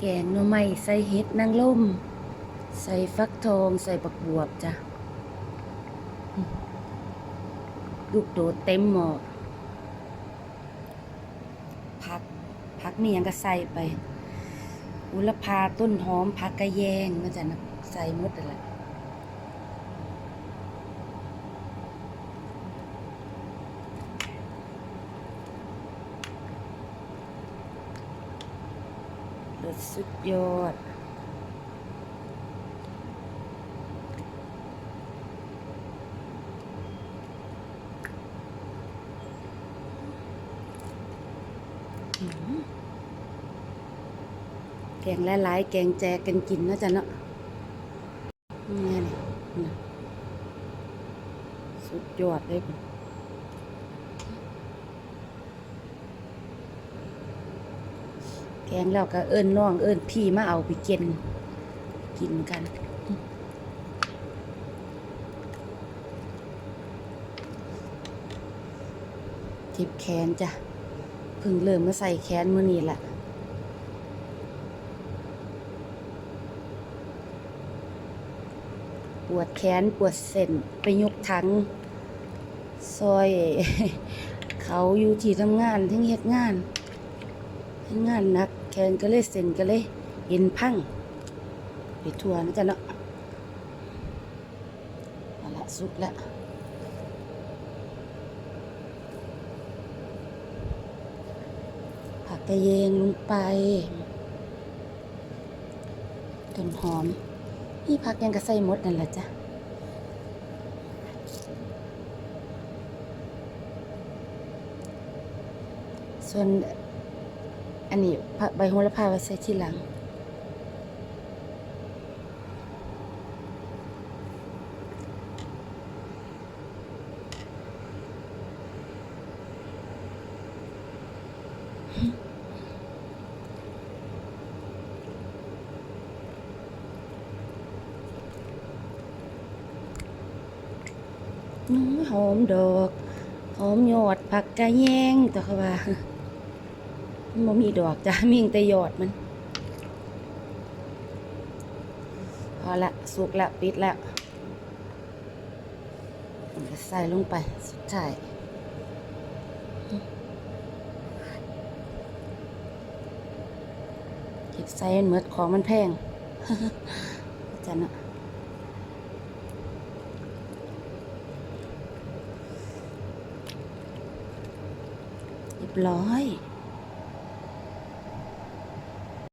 แกงหน่อไม้ใส่เห็ดนางลมใส่ฟักทองใส่บักบวบจ้ะลูกโดดเต็มหมอผักผักมียังก็ใส่ไป อุลพาต้นหอมผักกระแยงมาจะนะใส่หมดและร สุดยอด แกงหลายๆ แกงแจกกันกินนะจ๊ะเนาะนี่ไงนี่สุดยอดเลยพุ่น แกงแล้วก็เอิ้นน้องเอิ้นพี่มาเอาไปกินกินกันเจ็บแขนจ้ะเพิ่งเริ่มมาใส่แขนเมื้อนี้แหละปวดแขนปวดเส้นไปยกถังซอย เขาอยู่ที่ทำงานทั้งเฮ็ดงาน เฮ็ดงานนัก แขนก็เลยเส้นก็เลยเห็นพังไปทั่วนะจ๊ะเนาะเอาละสุกล้วผักกระเยงลงไปต้นหอมนี่พักยังกระใส่หมดนั่นแหละจ้ะส่วน นนี้ใบโหระพาไว้ใส่ทีหลัง หอมดอก หอมยอดผักกระแยงต่เขาว่า บ่มีดอกจ้ะมีแต่ยอดมัน พอละสุกละปิดละใส่ลงไปสุดท้ายเก็บใส่เหมือดของมันแพงจ้ะเนาะเรียบร้อย